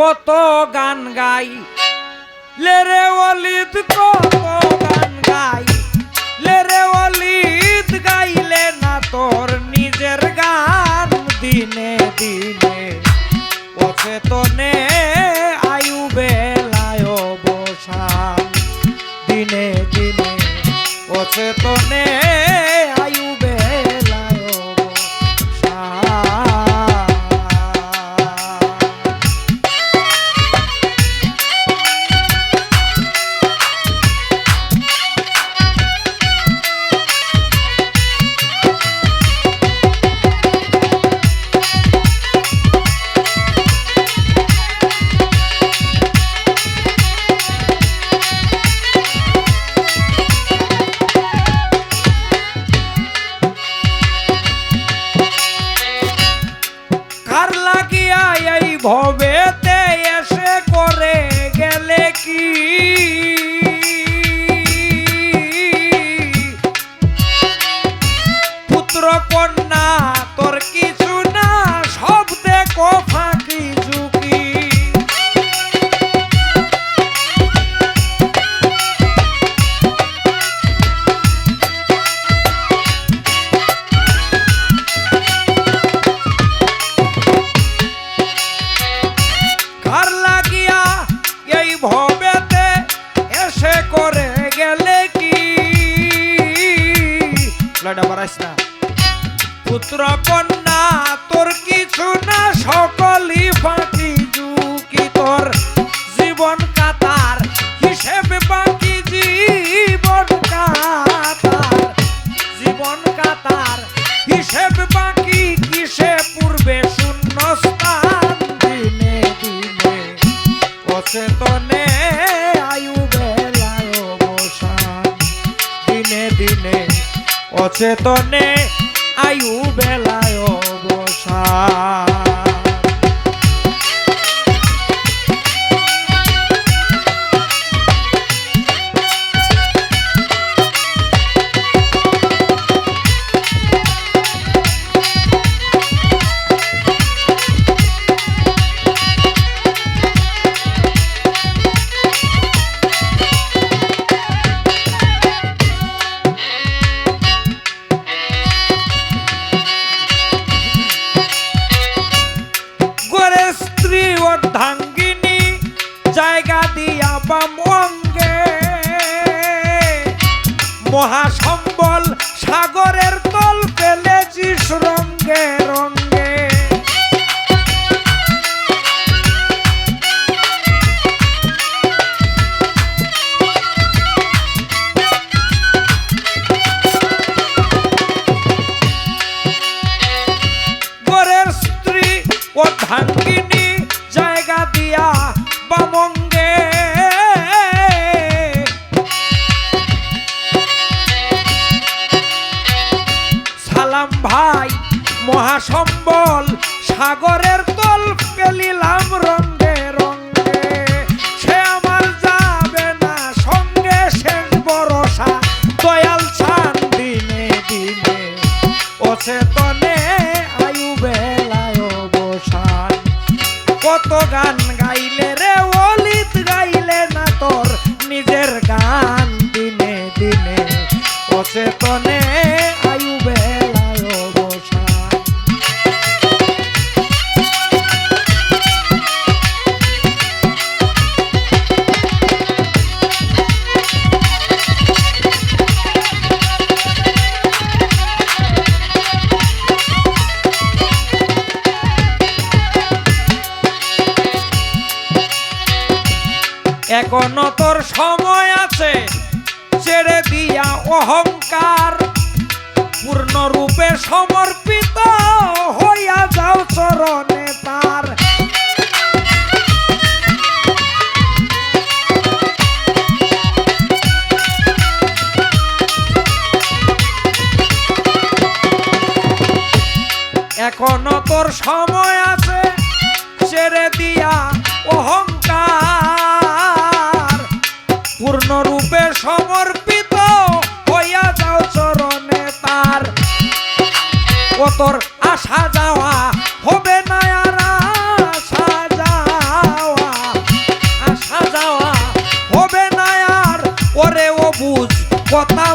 কত গান গাই। লেরে অলিত কত Eita! লড়া বাড়াইস পুত্র কন্যা, তোর কিছু না, সকলই ফাঁকি ঝুঁকি তোর। জীবন কাতার, হিসেবে বাকি জীবন কাতার। জীবন কাতার বাকি কিসে পূর্বে শূন্য স্থান দিনে দিনে। অচেতনে দিনে অচেতনে আয়ু বেলায় মহাসম্বল সাগরের তল পেলেছিস রঙ্গে রঙ্গে। গোরের সালাম ভাই, মহাসম্বল। সাগরের তল পেলিলাম রঙ্গে রঙ্গে সে আমার যাবে না, সঙ্গে শেষ ভরসা। দয়াল ছান দিনে দিনে। অচেতনে আয়ু বেলায় অবসান। কত গান গাইলে রে, অলিত গাইলে না তোর। নিজের গান দিনে দিনে অচেতনে এখনও তোর সময় আছে। ছেড়ে দিয়া অহংকার পূর্ণরূপে সমর্পিত হইয়া যাও চরণে তার। এখনও তোর সময় আছে। ছেড়ে দিয়া অহংকার তোর আসা যাওয়া, হবে না আর আসা যাওয়া। যাওয়া, হবে না আর, ওরে ও বুঝ, কথা